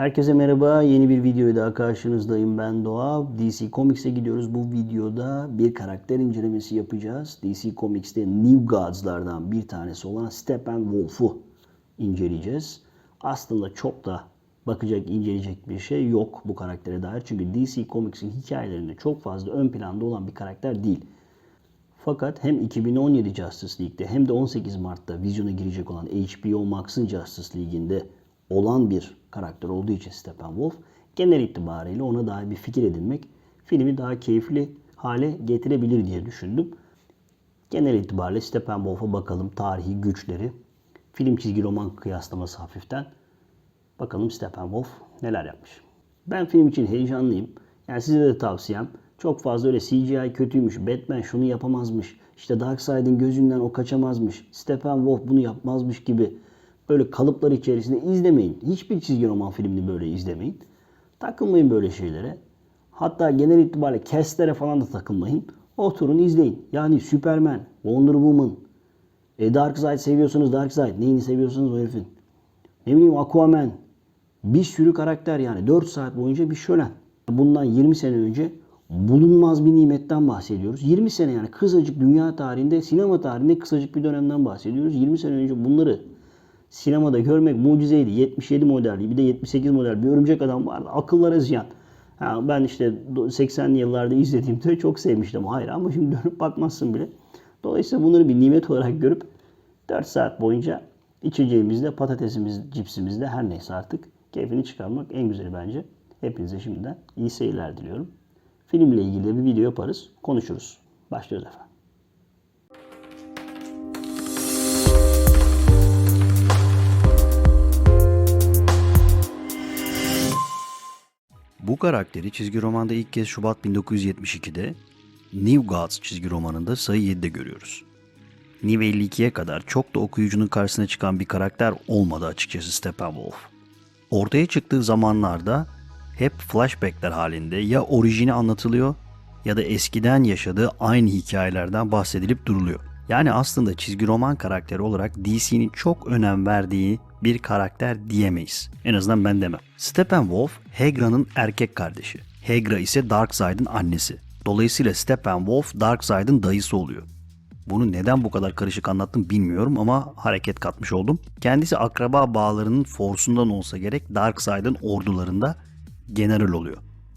Herkese merhaba. Yeni bir videoya daha karşınızdayım. Ben Doğa. DC Comics'e gidiyoruz. Bu videoda bir karakter incelemesi yapacağız. DC Comics'te New Gods'lardan bir tanesi olan Steppenwolf'u inceleyeceğiz. Aslında çok da bakacak, inceleyecek bir şey yok bu karaktere dair. Çünkü DC Comics'in hikayelerinde çok fazla ön planda olan bir karakter değil. Fakat hem 2017 Justice League'de hem de 18 Mart'ta vizyona girecek olan HBO Max'ın Justice League'inde olan bir karakter olduğu için Steppenwolf genel itibariyle ona dair bir fikir edinmek filmi daha keyifli hale getirebilir diye düşündüm. Genel itibariyle Steppenwolf'a bakalım tarihi güçleri, film çizgi roman kıyaslaması hafiften. Bakalım Steppenwolf neler yapmış. Ben film için heyecanlıyım. Yani size de tavsiyem çok fazla öyle CGI kötüymüş, Batman şunu yapamazmış, işte Darkseid'in gözünden o kaçamazmış, Steppenwolf bunu yapmazmış gibi böyle kalıplar içerisinde izlemeyin. Hiçbir çizgi roman filmini böyle izlemeyin. Takılmayın böyle şeylere. Hatta genel itibariyle castlere falan da takılmayın. Oturun izleyin. Yani Superman, Wonder Woman, e Darkseid seviyorsunuz Darkseid. Neyini seviyorsunuz o herifin? Ne bileyim Aquaman. Bir sürü karakter yani 4 saat boyunca bir şölen. Bundan 20 sene önce bulunmaz bir nimetten bahsediyoruz. 20 sene yani kısacık dünya tarihinde, sinema tarihinde kısacık bir dönemden bahsediyoruz. 20 sene önce bunları sinemada görmek mucizeydi. 77 model, bir de 78 model bir örümcek adam vardı. Akıllara ziyan. Ha, ben işte 80'li yıllarda izlediğimde çok sevmiştim. Hayır ama şimdi dönüp bakmazsın bile. Dolayısıyla bunları bir nimet olarak görüp 4 saat boyunca içeceğimizde, patatesimiz, cipsimizde her neyse artık keyfini çıkarmak en güzeli bence. Hepinize şimdiden iyi seyirler diliyorum. Filmle ilgili de bir video yaparız, konuşuruz. Başlıyoruz efendim. Bu karakteri çizgi romanda ilk kez Şubat 1972'de New Gods çizgi romanında sayı 7'de görüyoruz. New 52'ye kadar çok da okuyucunun karşısına çıkan bir karakter olmadı açıkçası Steppenwolf. Ortaya çıktığı zamanlarda hep flashbackler halinde ya orijini anlatılıyor ya da eskiden yaşadığı aynı hikayelerden bahsedilip duruluyor. Yani aslında çizgi roman karakteri olarak DC'nin çok önem verdiği bir karakter diyemeyiz. En azından ben demem. Steppenwolf, Hegra'nın erkek kardeşi. Hegra ise Darkseid'in annesi. Dolayısıyla Steppenwolf Darkseid'in dayısı oluyor. Bunu neden bu kadar karışık anlattım bilmiyorum ama hareket katmış oldum. Kendisi akraba bağlarının forsundan olsa gerek Darkseid'in ordularında general oluyor.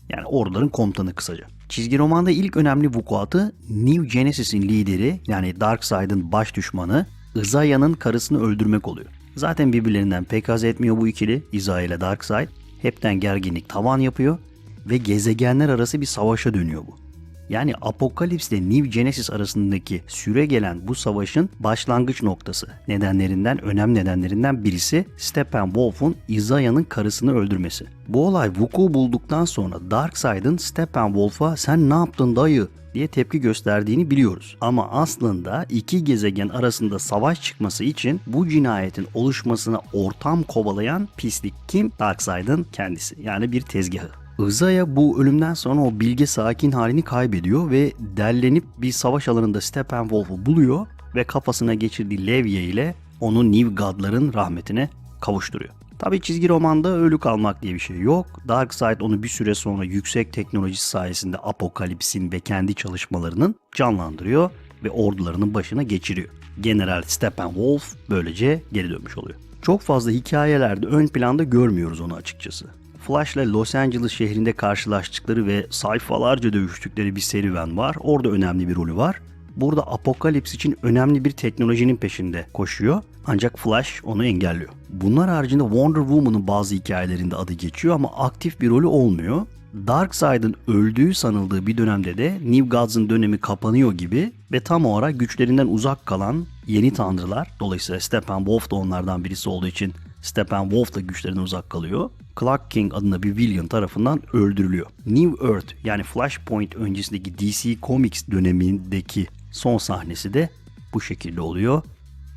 Yani orduların komutanı kısaca. Çizgi romanda ilk önemli vukuatı New Genesis'in lideri yani Darkseid'in baş düşmanı Izaya'nın karısını öldürmek oluyor. Zaten birbirlerinden pek haz etmiyor bu ikili Izaya ile Darkseid. Hepten gerginlik tavan yapıyor ve gezegenler arası bir savaşa dönüyor bu. Yani Apokalips ile New Genesis arasındaki süre gelen bu savaşın başlangıç noktası. Nedenlerinden, önem nedenlerinden birisi Steppenwolf'un Isaiah'nın karısını öldürmesi. Bu olay vuku bulduktan sonra Darkseid'in Steppenwolf'a sen ne yaptın dayı diye tepki gösterdiğini biliyoruz. Ama aslında iki gezegen arasında savaş çıkması için bu cinayetin oluşmasına ortam kovalayan pislik kim? Darkseid'in kendisi. Yani bir tezgahı. Izaya bu ölümden sonra o bilge sakin halini kaybediyor ve derlenip bir savaş alanında Steppenwolf'u buluyor ve kafasına geçirdiği levye ile onu New God'ların rahmetine kavuşturuyor. Tabi çizgi romanda ölü kalmak diye bir şey yok. Darkseid onu bir süre sonra yüksek teknolojisi sayesinde Apokalips'in ve kendi çalışmalarının canlandırıyor ve ordularının başına geçiriyor. General Steppenwolf böylece geri dönmüş oluyor. Çok fazla hikayelerde ön planda görmüyoruz onu açıkçası. Flash ile Los Angeles şehrinde karşılaştıkları ve sayfalarca dövüştükleri bir serüven var. Orada önemli bir rolü var. Burada Apokalips için önemli bir teknolojinin peşinde koşuyor. Ancak Flash onu engelliyor. Bunlar haricinde Wonder Woman'ın bazı hikayelerinde adı geçiyor ama aktif bir rolü olmuyor. Darkseid'in öldüğü sanıldığı bir dönemde de New Gods'ın dönemi kapanıyor gibi ve tam o ara güçlerinden uzak kalan yeni tanrılar, dolayısıyla Steppenwolf da onlardan birisi olduğu için Steppenwolf da güçlerinden uzak kalıyor. Clark King adında bir villain tarafından öldürülüyor. New Earth yani Flashpoint öncesindeki DC Comics dönemindeki son sahnesi de bu şekilde oluyor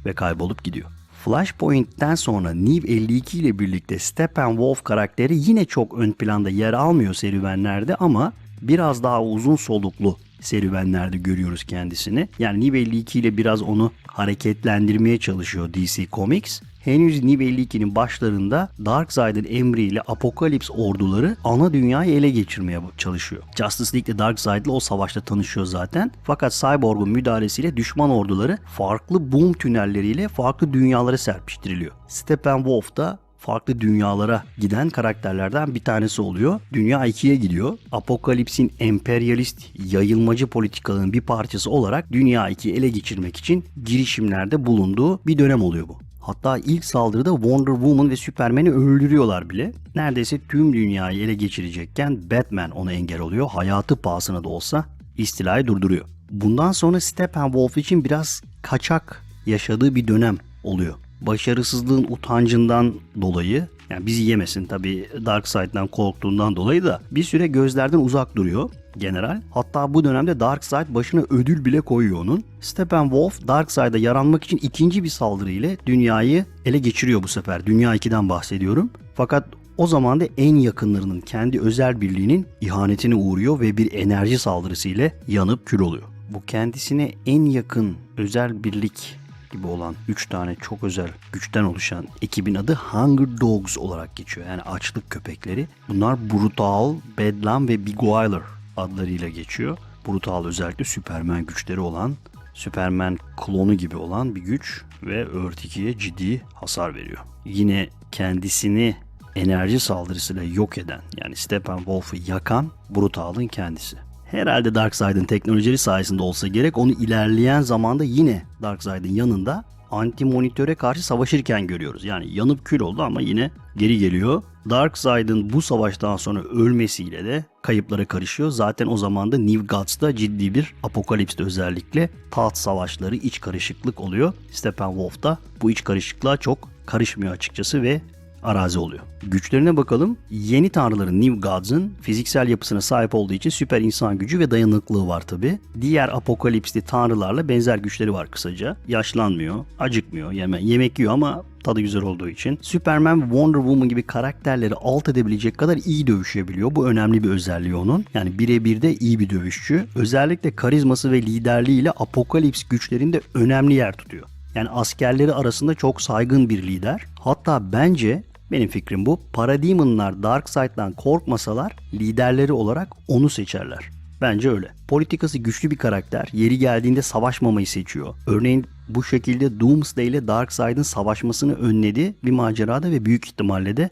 ve kaybolup gidiyor. Flashpoint'ten sonra New 52 ile birlikte Steppenwolf karakteri yine çok ön planda yer almıyor serüvenlerde ama biraz daha uzun soluklu serüvenlerde görüyoruz kendisini. Yani New 52 ile biraz onu hareketlendirmeye çalışıyor DC Comics. Henüz Niv 52'nin başlarında Darkseid'in emriyle Apokalips orduları ana dünyayı ele geçirmeye çalışıyor. Justice League de Darkseid'le o savaşta tanışıyor zaten. Fakat Cyborg'un müdahalesiyle düşman orduları farklı boom tünelleriyle farklı dünyalara serpiştiriliyor. Steppenwolf da farklı dünyalara giden karakterlerden bir tanesi oluyor. Dünya ikiye gidiyor. Apokalips'in emperyalist yayılmacı politikalarının bir parçası olarak Dünya 2'yi ele geçirmek için girişimlerde bulunduğu bir dönem oluyor bu. Hatta ilk saldırıda Wonder Woman ve Superman'i öldürüyorlar bile. Neredeyse tüm dünyayı ele geçirecekken Batman ona engel oluyor. Hayatı pahasına da olsa istilayı durduruyor. Bundan sonra Steppenwolf için biraz kaçak yaşadığı bir dönem oluyor başarısızlığın utancından dolayı yani bizi yemesin tabi Darkseid'den korktuğundan dolayı da bir süre gözlerden uzak duruyor general. Hatta bu dönemde Darkseid başına ödül bile koyuyor onun. Steppenwolf Darkseid'a yaranmak için ikinci bir saldırı ile dünyayı ele geçiriyor bu sefer. Dünya 2'den bahsediyorum. Fakat o zaman da en yakınlarının kendi özel birliğinin ihanetine uğruyor ve bir enerji saldırısı ile yanıp kül oluyor. Bu kendisine en yakın özel birlik gibi olan 3 tane çok özel güçten oluşan ekibin adı Hunger Dogs olarak geçiyor. Yani açlık köpekleri. Bunlar Brutal, Bedlam ve Beguiler adlarıyla geçiyor. Brutal özellikle Superman güçleri olan, Superman klonu gibi olan bir güç ve Earth 2'ye ciddi hasar veriyor. Yine kendisini enerji saldırısıyla yok eden yani Steppenwolf'u yakan Brutal'ın kendisi. Herhalde Darkseid'in teknolojileri sayesinde olsa gerek onu ilerleyen zamanda yine Darkseid'in yanında anti monitöre karşı savaşırken görüyoruz. Yani yanıp kül oldu ama yine geri geliyor. Darkseid'in bu savaştan sonra ölmesiyle de kayıplara karışıyor. Zaten o zaman da New Gods'ta ciddi bir apokalipste özellikle taht savaşları iç karışıklık oluyor. Steppenwolf da bu iç karışıklığa çok karışmıyor açıkçası ve arazi oluyor. Güçlerine bakalım. Yeni tanrıların New Gods'ın fiziksel yapısına sahip olduğu için süper insan gücü ve dayanıklılığı var tabi. Diğer apokalipsli tanrılarla benzer güçleri var kısaca. Yaşlanmıyor, acıkmıyor, yeme yemek yiyor ama tadı güzel olduğu için. Superman Wonder Woman gibi karakterleri alt edebilecek kadar iyi dövüşebiliyor. Bu önemli bir özelliği onun. Yani birebir de iyi bir dövüşçü. Özellikle karizması ve liderliğiyle apokalips güçlerinde önemli yer tutuyor. Yani askerleri arasında çok saygın bir lider. Hatta bence benim fikrim bu. Paradigmanlar Darkseid'den korkmasalar liderleri olarak onu seçerler. Bence öyle. Politikası güçlü bir karakter. Yeri geldiğinde savaşmamayı seçiyor. Örneğin bu şekilde Doomsday ile Darkseid'in savaşmasını önledi bir macerada ve büyük ihtimalle de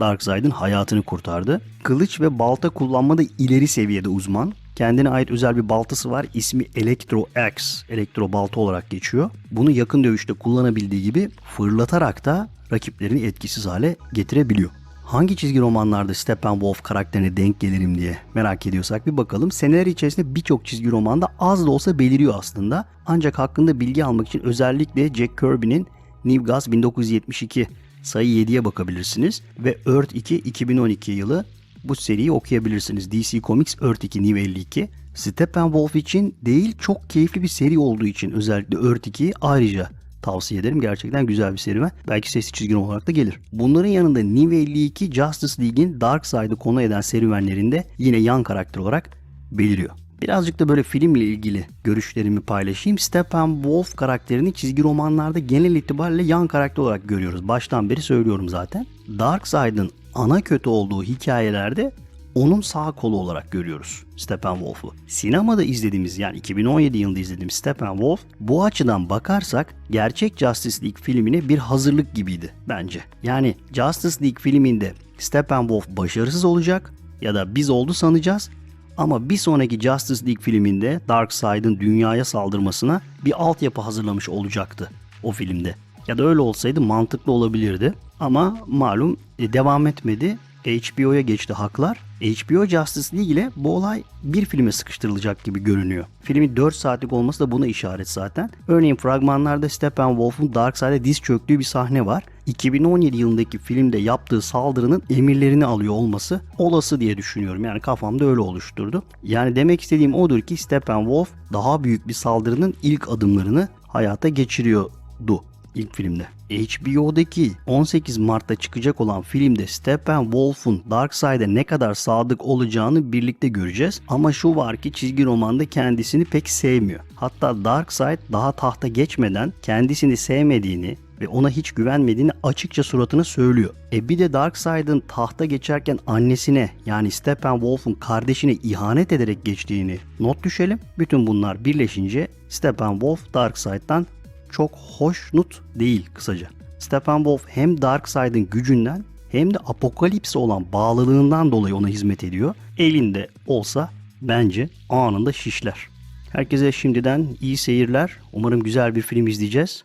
Darkseid'in hayatını kurtardı. Kılıç ve balta kullanmada ileri seviyede uzman. Kendine ait özel bir baltası var. İsmi Electro Axe, elektro balta olarak geçiyor. Bunu yakın dövüşte kullanabildiği gibi fırlatarak da rakiplerini etkisiz hale getirebiliyor. Hangi çizgi romanlarda Steppenwolf karakterine denk gelirim diye merak ediyorsak bir bakalım. Seneler içerisinde birçok çizgi romanda az da olsa beliriyor aslında. Ancak hakkında bilgi almak için özellikle Jack Kirby'nin New Gods 1972 sayı 7'ye bakabilirsiniz. Ve Earth 2 2012 yılı bu seriyi okuyabilirsiniz. DC Comics Earth 2 New 52. Steppenwolf için değil çok keyifli bir seri olduğu için özellikle Earth 2'yi ayrıca tavsiye ederim. Gerçekten güzel bir serüven. Belki sesli çizgi olarak da gelir. Bunların yanında New 52 Justice League'in Darkseid'ı konu eden serüvenlerinde yine yan karakter olarak beliriyor. Birazcık da böyle filmle ilgili görüşlerimi paylaşayım. Steppenwolf karakterini çizgi romanlarda genel itibariyle yan karakter olarak görüyoruz. Baştan beri söylüyorum zaten. Darkseid'ın ana kötü olduğu hikayelerde onun sağ kolu olarak görüyoruz Steppenwolf'u. Sinemada izlediğimiz yani 2017 yılında izlediğimiz Steppenwolf bu açıdan bakarsak gerçek Justice League filmine bir hazırlık gibiydi bence. Yani Justice League filminde Steppenwolf başarısız olacak ya da biz oldu sanacağız ama bir sonraki Justice League filminde Darkseid'in dünyaya saldırmasına bir altyapı hazırlamış olacaktı o filmde. Ya da öyle olsaydı mantıklı olabilirdi. Ama malum e, devam etmedi. HBO'ya geçti haklar. HBO Justice League ile bu olay bir filme sıkıştırılacak gibi görünüyor. Filmin 4 saatlik olması da buna işaret zaten. Örneğin fragmanlarda Steppenwolf'un Darkseid'e diz çöktüğü bir sahne var. 2017 yılındaki filmde yaptığı saldırının emirlerini alıyor olması olası diye düşünüyorum. Yani kafamda öyle oluşturdu. Yani demek istediğim odur ki Steppenwolf daha büyük bir saldırının ilk adımlarını hayata geçiriyordu ilk filmde. HBO'daki 18 Mart'ta çıkacak olan filmde Steppenwolf'un Darkseid'e ne kadar sadık olacağını birlikte göreceğiz. Ama şu var ki çizgi romanda kendisini pek sevmiyor. Hatta Darkseid daha tahta geçmeden kendisini sevmediğini, ve ona hiç güvenmediğini açıkça suratına söylüyor. E bir de Darkseid'in tahta geçerken annesine yani Steppenwolf'un kardeşine ihanet ederek geçtiğini not düşelim. Bütün bunlar birleşince Steppenwolf Darkseid'dan çok hoşnut değil kısaca. Steppenwolf hem Darkseid'in gücünden hem de Apokalips'e olan bağlılığından dolayı ona hizmet ediyor. Elinde olsa bence anında şişler. Herkese şimdiden iyi seyirler. Umarım güzel bir film izleyeceğiz.